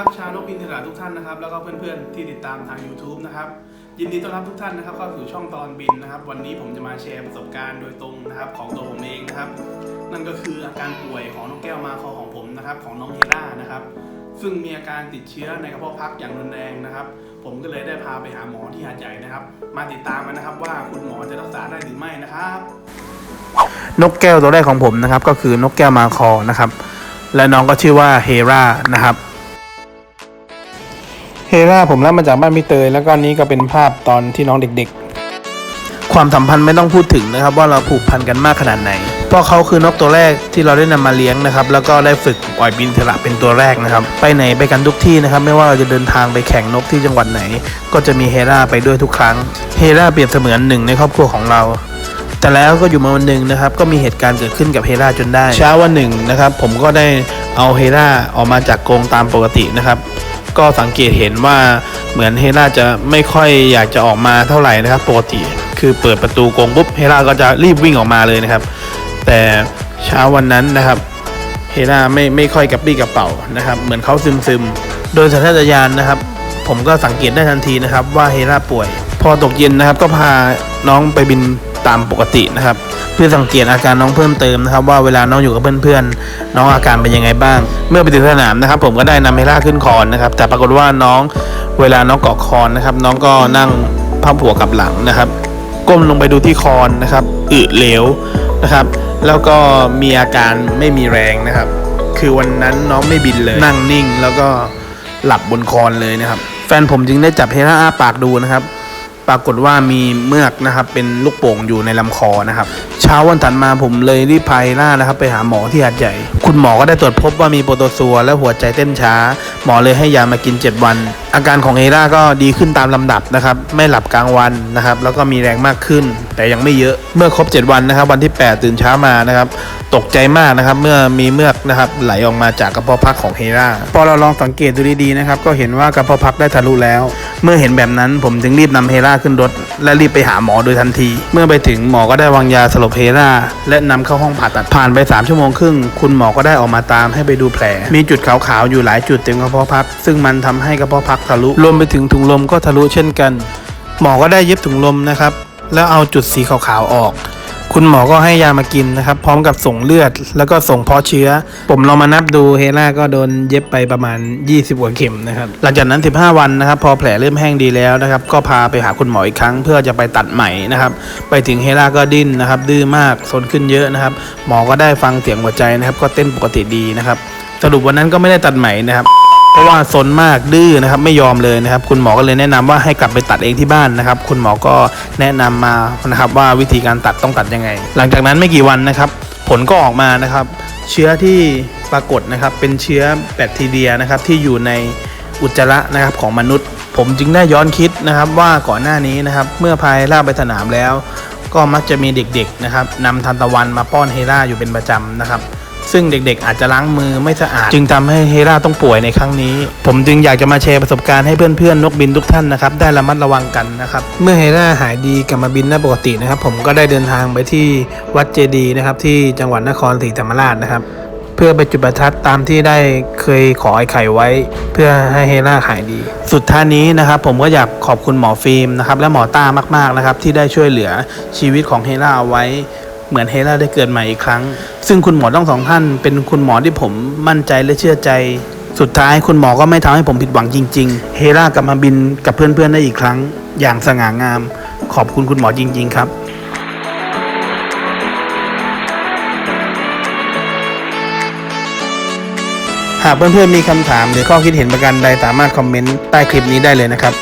ับ ชานกบินอิสระทุกท่านนะครับ แล้วก็เพื่อนๆที่ติดตามทาง YouTube นะครับ ยินดีต้อนรับทุกท่านนะครับเข้าสู่ช่องตอนบินนะครับ วันนี้ผมจะมาแชร์ประสบการณ์โดยตรงนะครับของตัวผมเองนะครับ นั่นก็คืออาการป่วยของนกแก้วมาคอของผมนะครับ ของน้องเฮล่านะครับ ซึ่งมีอาการติดเชื้อในกระเพาะพักอย่างรุนแรงนะครับ ผมก็เลยได้พาไปหาหมอที่หาดใหญ่นะครับ มาติดตามกันนะครับ ว่าคุณหมอจะรักษาได้หรือไม่นะครับ นกแก้วตัวแรกของผมนะครับ ก็คือนกแก้วมาคอนะครับ และน้องก็ชื่อว่าเฮรานะครับ เฮราผมรับมาจากบ้านพี่เตยแล้วก็นี้ก็เป็นภาพตอนที่น้องเด็กๆ ความสัมพันธ์ไม่ต้องพูดถึงนะครับ ว่าเราผูกพันกันมากขนาดไหน เพราะเขาคือนกตัวแรกที่เราได้นำมาเลี้ยงนะครับ แล้วก็ได้ฝึกปล่อยบินอิสระเป็นตัวแรกนะครับ ไปไหนไปกันทุกที่นะครับ ไม่ว่าเราจะเดินทางไปแข่งนกที่จังหวัดไหน ก็จะมีเฮราไปด้วยทุกครั้ง เฮราเปรียบเสมือนหนึ่งในครอบครัวของเราแต่แล้วก็อยู่มาวันหนึ่งนะครับ ก็มีเหตุการณ์เกิดขึ้นกับเฮราจนได้ เช้าวันหนึ่งนะครับ ผมก็ได้เอาเฮราออกมาจากกรงตามปกตินะครับ ก็สังเกตเห็นว่าเหมือนเฮราจะไม่ค่อยอยากจะออกมาเท่าไหร่นะครับปกติ คือเปิดประตูกรงปุ๊บเฮราก็จะรีบวิ่งออกมาเลยนะครับ แต่เช้าวันนั้นนะครับเฮราไม่ไม่ค่อยกระปี้กระเป๋านะครับ เหมือนเขาซึมซึมโดยสัญชาตญาณนะครับ ผมก็สังเกตได้ทันทีนะครับว่าเฮราป่วย พอตกเย็นนะครับ ก็พาน้องไปบิน ตามปกตินะครับ เพื่อสังเกตอาการน้องเพิ่มเติมนะครับ ว่าเวลาน้องอยู่กับเพื่อนๆน้องอาการเป็นยังไงบ้าง เมื่อไปถึงสนามนะครับ ผมก็ได้นำเฮราขึ้นคอนนะครับ แต่ปรากฏว่าน้องเวลาน้องเกาะคอนนะครับ น้องก็นั่งพับหัวกับหลังนะครับก้มลงไปดูที่คอนนะครับอึเหลวนะครับ แล้วก็มีอาการไม่มีแรงนะครับ คือวันนั้นน้องไม่บินเลยนั่งนิ่ง แล้วก็หลับบนคอนเลยนะครับ แฟนผมจึงได้จับเฮล่าอ้าปากดูนะครับ ปรากฏว่ามีเมือกนะครับเป็นลูกโป่งอยู่ในลำคอนะครับ เช้าวันถัดมาผมเลยรีบพาเฮล่านะครับ ไปหาหมอที่หาดใหญ่ คุณหมอก็ได้ตรวจพบว่ามีโปรโตซัวและหัวใจเต้นช้า หมอเลยให้ยามากิน 7 วัน อาการของเฮล่าก็ดีขึ้นตามลำดับนะครับ ไม่หลับกลางวันนะครับ แล้วก็มีแรงมากขึ้น แต่ยังไม่เยอะ เมื่อครบ 7 วันนะครับ วันที่ 8 ตื่นเช้ามานะครับตกใจมากนะครับเมื่อมีเมือกนะครับไหลออกมาจากกระเพาะพักของเฮราพอเราลองสังเกตดูดีๆนะครับก็เห็นว่ากระเพาะพักได้ทะลุแล้ว เมื่อเห็นแบบนั้นผมจึงรีบนำเฮราขึ้นรถ และรีบไปหาหมอโดยทันที เมื่อไปถึงหมอก็ได้วางยาสลบเฮราและนำเข้าห้องผ่าตัดผ่านไป3ชั่วโมงครึ่งคุณหมอก็ได้ออกมาตามให้ไปดูแผล มีจุดขาวๆอยู่หลายจุดเต็มกระเพาะพัก ซึ่งมันทำให้กระเพาะพักทะลุรวมไปถึงถุงลมก็ทะลุเช่นกัน หมอก็ได้เย็บถุงลมนะครับแล้วเอาจุดสีขาวๆออก คุณหมอก็ให้ยามากินนะครับ พร้อมกับส่งเลือด แล้วก็ส่งเพาะเชื้อ ผมลองมานับดูเฮล่าก็โดนเย็บไปประมาณ 20กว่าเข็มนะครับหลังจากนั้น 15 วันนะครับ พอแผลเริ่มแห้งดีแล้วนะครับ ก็พาไปหาคุณหมออีกครั้ง เพื่อจะไปตัดไหม่นะครับ ไปถึงเฮล่าก็ดิ้นนะครับ ดื้อมากสนขึ้นเยอะนะครับ หมอก็ได้ฟังเสียงหัวใจนะครับ ก็เต้นปกติดีนะครับ สรุปวันนั้นก็ไม่ได้ตัดไหม่นะครับ ราะว่าซนมากดื้อนะครับไม่ยอมเลยนะครับ คุณหมอก็เลยแนะนำว่าให้กลับไปตัดเองที่บ้านนะครับ คุณหมอก็แนะนำมานะครับว่าวิธีการตัดต้องตัดยังไง หลังจากนั้นไม่กี่วันนะครับ ผลก็ออกมานะครับ เชื้อที่ปรากฏนะครับ เป็นเชื้อแบคทีเรียนะครับที่อยู่ในอุจจาระนะครับของมนุษย์ ผมจึงได้ย้อนคิดนะครับว่าก่อนหน้านี้นะครับ เมื่อพายล่าไปสนามแล้ว ก็มักจะมีเด็กๆนะครับนำทันตะวันมาป้อนเฮล่าอยู่เป็นประจำนะครับ ซึ่งเด็กๆ อาจจะล้างมือไม่สะอาด จึงทำให้เฮราต้องป่วยในครั้งนี้ ผมจึงอยากจะมาแชร์ประสบการณ์ให้เพื่อนๆนกบินทุกท่านนะครับได้ระมัดระวังกันนะครับเมื่อเฮราหายดีกลับมาบินได้ปกตินะครับ ผมก็ได้เดินทางไปที่วัดเจดีย์นะครับที่จังหวัดนครศรีธรรมราชนะครับเพื่อไปจุดประทัดตามที่ได้เคยขอไอ้ไข่ไว้ เพื่อให้เฮล่าหายดี สุดท้ายนี้นะครับผมก็อยากขอบคุณหมอฟิล์มนะครับและหมอต้ามากๆนะครับที่ได้ช่วยเหลือชีวิตของเฮล่าเอาไว้ เหมือนเฮล่าได้เกิดใหม่อีกครั้ง ซึ่งคุณหมอทั้งสองท่านเป็นคุณหมอที่ผมมั่นใจและเชื่อใจ สุดท้ายคุณหมอก็ไม่ทำให้ผมผิดหวังจริง ๆ เฮล่ากลับมาบินกับเพื่อนๆได้อีกครั้ง อย่างสง่างาม ขอบคุณคุณหมอจริง ๆ ครับหากเพื่อนๆมีคำถามหรือข้อคิดเห็นประการใดสามารถคอมเมนต์ใต้คลิปนี้ได้เลยนะครับ